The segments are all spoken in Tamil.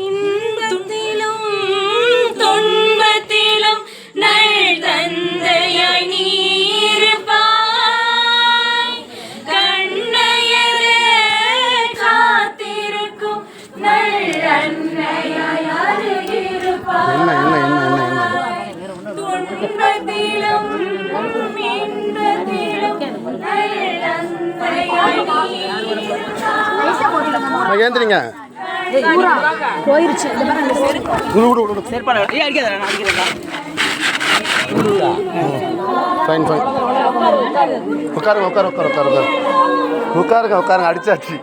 இன்பத்திலும் துன்பத்திலும் நல் தந்தையாய் நீருப்பாய் கண்ணையர காத்திருக்கும் நல் அன்னையாய் அருகிருப்பாய். என்ன என்ன என்ன என்ன என்ன? துன்பத்திலும் இன்பத்திலும் நல் நீருப்பாய் ஏந்திரிங்க போயிருச்சு. ஃபைன் ஃபைன் உட்காருங்க உட்காரு உட்காரு உட்காரு உட்காரு. உட்காருங்க உட்காருங்க. அடிச்சாச்சு.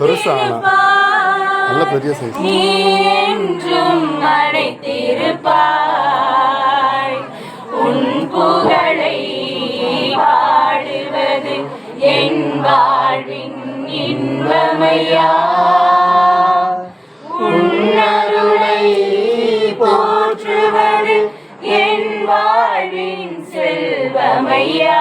பெருசா. நல்ல பெரிய சைஸ் என்றும் அழைத்திருப்பாய் உன் புகழை பாடுவது என் வாழ்வின் இன்பமையா? உன் அருளை போற்றுவது என் வாழ்வின் செல்வமையா?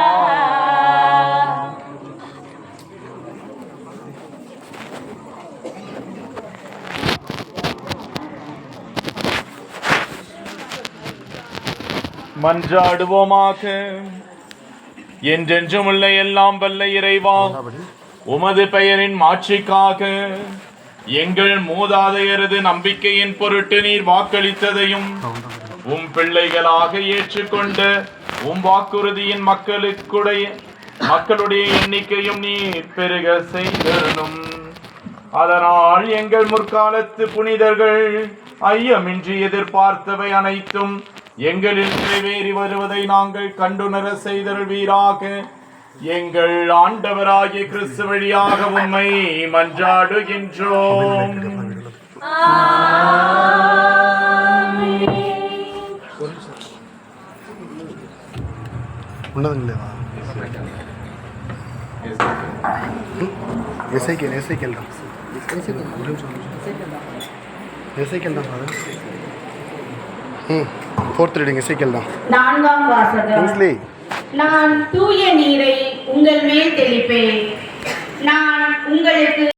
மன்றாடுவோமாக. என்றென்றும் உள்ள எல்லாம் வல்ல இறைவா. உமது பெயரின் மாட்சிக்காக எங்கள் மூதாதையரது நம்பிக்கையின் பொருட்டு நீர் வாக்களித்ததையும் உம் பிள்ளைகளாக ஏற்றுக்கொண்ட உம் வாக்குறுதியின் மக்களுக்குடைய மக்களுடைய எண்ணிக்கையும் நீர் பெருக செய்தரணும் அதனால் எங்கள் முற்காலத்து புனிதர்கள் ஐயமின்றி எதிர்பார்த்தவை அனைத்தும் எங்களில் நிறைவேறி வருவதை நாங்கள் கண்டுணர செய்தல் வீராக. எங்கள் ஆண்டவராகிய கிறிஸ்து வழியாக உண்மை மன்றாடுகின்றோம். உன்னதுங்களேவா எஸ்ஐகேல் எஸ்ஐகேல் தான். எஸ்ஐகேல் தான் ஃபாதர் ம் ஃபோர்த் ரீடிங் எஸ்ஐகேல் தான். நான்காம் வாசகம். நான் தூய நீரை உங்கள் மேல் தெளிப்பேன். நான் உங்களுக்கு